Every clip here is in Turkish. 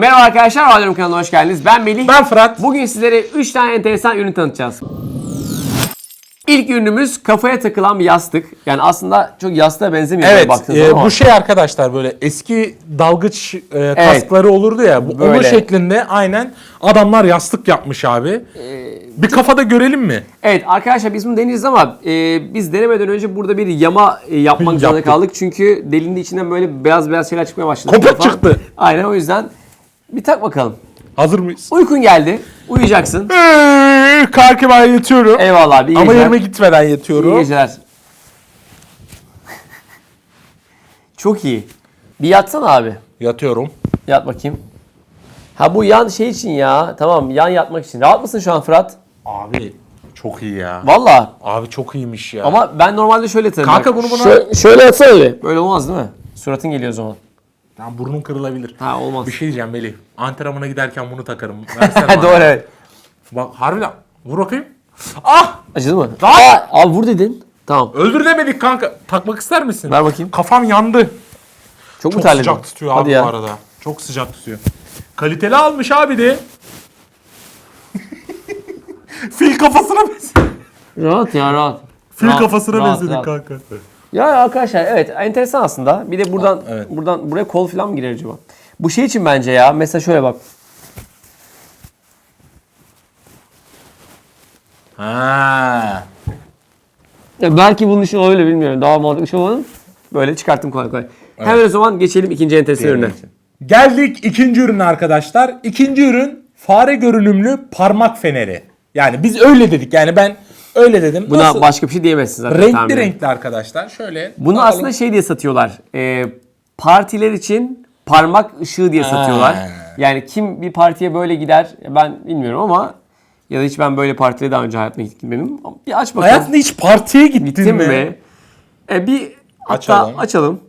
Merhaba arkadaşlar, Radyo'nun kanalına hoş geldiniz. Ben Melih. Ben Fırat. Bugün sizlere 3 tane enteresan ürün tanıtacağız. İlk ürünümüz kafaya takılan bir yastık. Yani aslında çok yastığa benzemiyor Evet, baktığınız e, zaman. bu şey arkadaşlar böyle eski dalgıç e, kaskları olurdu ya. Bu, onun Böyle. şeklinde aynen adamlar yastık yapmış abi. Ee, bir kafada görelim mi? Evet arkadaşlar biz bunu deneyeceğiz ama e, biz denemeden önce burada bir yama e, yapmak zorunda kaldık. Çünkü delinin içinden böyle beyaz beyaz şeyler çıkmaya başladı. Kopuk çıktı. Aynen o yüzden bir tak bakalım. Hazır mıyız? Uykun geldi. Uyuyacaksın. Eee, Kalki ben yatıyorum. Eyvallah abi. iyi Ama geceler. yerime gitmeden İyi yatıyorum. geceler. Çok iyi. Bir yatsana abi. Yatıyorum. Yat bakayım. Ha bu yan şey için ya. Tamam yan yatmak için. Rahat mısın şu an Fırat? Abi çok iyi ya. Valla. Abi çok iyiymiş ya. Ama ben normalde şöyle yatarım. Kanka Bak, bunu buna- şö- şöyle yatsana bir. Böyle olmaz değil mi? Suratın geliyor o zaman. Lan burnun kırılabilir. Ha olmaz. Bir şey diyeceğim Melih. Antrenmana giderken bunu takarım. Versene bana. Doğru evet. Bak harbiden. Vur bakayım. Ah! Acıdı mı? Lan! Aa, abi vur dedin. Tamam. Öldür demedik kanka. Takmak ister misin? Ver bakayım. Kafam yandı. Çok, mu Çok terledin? sıcak tutuyor Hadi abi ya. bu arada. Çok sıcak tutuyor. Kaliteli almış abi de. Fil kafasına benziyor. Rahat ya rahat. Fil Rahat, kafasına rahat, benzedik rahat. kanka. Ya arkadaşlar evet enteresan aslında. Bir de buradan evet. buradan buraya kol falan mı girer acaba? Bu şey için bence ya. Mesela şöyle bak. Ha. Ya belki bunun için olabilir bilmiyorum. Daha mantıklı şey olanı böyle çıkarttım kolay kolay. Hemen o zaman geçelim ikinci enteresan ürüne. Geldik ikinci ürüne arkadaşlar. İkinci ürün fare görünümlü parmak feneri. Yani biz öyle dedik. Yani ben öyle dedim. Buna Nasıl? başka bir şey diyemezsin zaten. renkli tahminen. renkli arkadaşlar. Şöyle. Bunu alalım. aslında şey diye satıyorlar. Ee, partiler için parmak ışığı diye satıyorlar. Ha. Yani kim bir partiye böyle gider ben bilmiyorum ama ya da hiç ben böyle partiye daha önce hayatımda gitmedim. Bir aç bakalım. Hayatında hiç partiye gittin, Gittin mi? mi? E, bir hatta Açalım. açalım.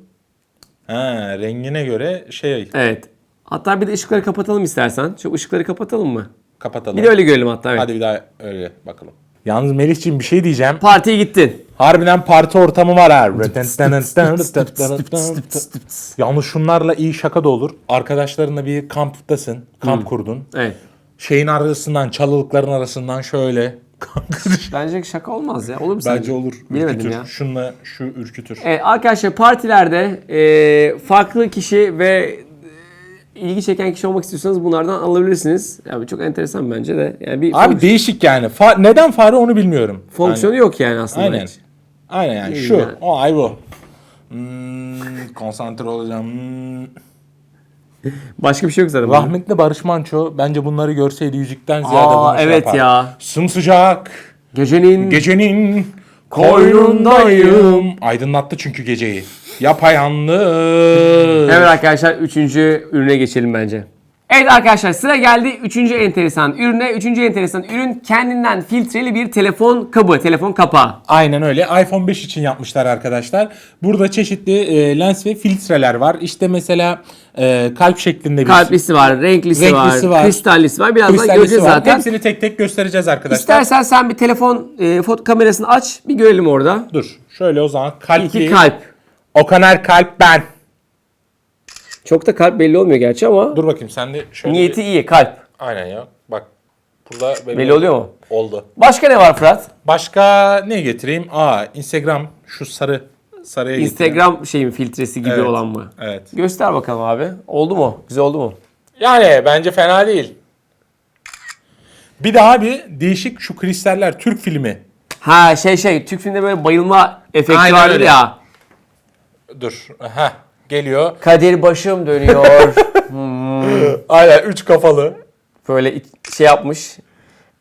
Ha, rengine göre şey Evet. Hatta bir de ışıkları kapatalım istersen. Şu ışıkları kapatalım mı? kapatalım. Bir de öyle görelim hatta. Evet. Hadi bir daha öyle bakalım. Yalnız Melih'ciğim bir şey diyeceğim. Partiye gittin. Harbiden parti ortamı var ha. Yalnız şunlarla iyi şaka da olur. Arkadaşlarınla bir kamptasın. Kamp kurdun. Evet. Şeyin arasından, çalılıkların arasından şöyle. Bence şaka olmaz ya. Olur mu Bence sence? olur. Bilemedim Ürkütür. ya. Şunla şu ürkütür. Evet arkadaşlar partilerde e, farklı kişi ve ilgi çeken kişi olmak istiyorsanız bunlardan alabilirsiniz. Yani çok enteresan bence de. Yani bir Abi değişik yani. Fa- neden fare onu bilmiyorum. fonksiyonu yok yani aslında. Aynen. hiç. Aynen yani şu. yani. O ay bu. Hmm, konsantre olacağım. Hmm. Başka bir şey yok zaten. Rahmetli Barış Manço bence bunları görseydi yüzükten ziyade Aa, bunu şey evet ya. Sımsıcak. Gecenin Gecenin Koynundayım. Aydınlattı çünkü geceyi. Yapayalnız. Evet arkadaşlar üçüncü ürüne geçelim bence. Evet arkadaşlar sıra geldi üçüncü enteresan ürüne. Üçüncü enteresan ürün kendinden filtreli bir telefon kabı, telefon kapağı. Aynen öyle. iPhone 5 için yapmışlar arkadaşlar. Burada çeşitli e, lens ve filtreler var. İşte mesela e, kalp şeklinde bir Kalplisi var, renklisi, Renklisi var, var. kristallisi var. Birazdan kristallisi göreceğiz var. zaten. Hepsini tek tek göstereceğiz arkadaşlar. İstersen sen bir telefon e, foto kamerasını aç, bir görelim orada. Dur. Şöyle o zaman kalpli. İki kalp. Okaner kalp ben. Çok da kalp belli olmuyor gerçi ama Dur bakayım sen de şöyle niyeti bir- iyi, kalp. Aynen ya. Bak. Burada belli, Belli oluyor mu? Oldu. Başka ne var Fırat? Başka ne getireyim? Aa Instagram şu sarı sarıya getireyim. Instagram şey mi filtresi gibi Evet. olan mı? Evet. Göster bakalım abi. Oldu mu? Güzel oldu mu? Yani bence fena değil. Bir daha bir değişik şu kristaller Türk filmi. Ha şey şey Türk filmde böyle bayılma efekti Aynen vardır öyle. ya. Dur. Heh, geliyor. Kadir başım dönüyor. Aynen üç kafalı. böyle şey yapmış.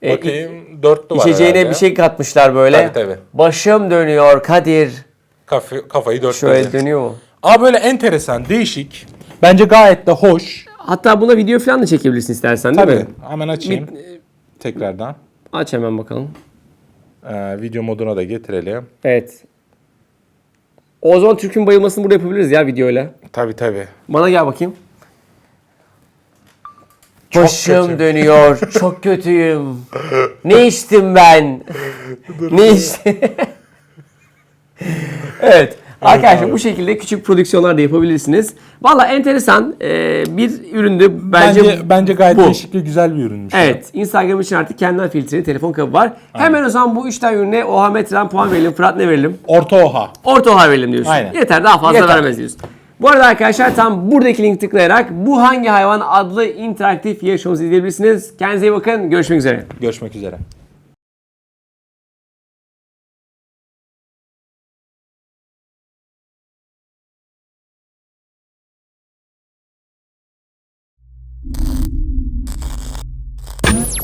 E, Bakayım dörtlü var içeceğine herhalde. bir şey katmışlar böyle. Tabii, tabii. Başım dönüyor Kadir. Kafa- kafayı dörtledi. Şöyle dönüyor mu? Ama böyle enteresan, değişik. Bence gayet de hoş. Hatta buna video falan da çekebilirsin istersen değil Tabii. mi? Hemen açayım. Tekrardan. Aç hemen bakalım. Ee, video moduna da getirelim. Evet. O zaman Türk'ün bayılmasını burada yapabiliriz ya videoyla. Tabii tabii. Bana gel bakayım. Başım kötü. dönüyor. Çok kötüyüm. Ne içtim ben? ne içtim? evet. Arkadaşlar abi. bu şekilde küçük prodüksiyonlar da yapabilirsiniz. Valla enteresan e, bir üründü. Bence, Bence bence, gayet bu. değişik ve güzel bir ürünmüş. Evet. Instagram için artık kendinden filtreli telefon kabı var. Hemen o zaman bu 3 tane ürüne oha metreden puan verelim. Fırat ne verelim? Orta oha. Orta oha verelim diyorsun. Aynen. Yeter daha fazla Yeter. vermez diyorsun. Bu arada arkadaşlar tam buradaki link tıklayarak Bu Hangi Hayvan adlı interaktif yarışmamızı izleyebilirsiniz. Kendinize iyi bakın. Görüşmek üzere. Görüşmek üzere.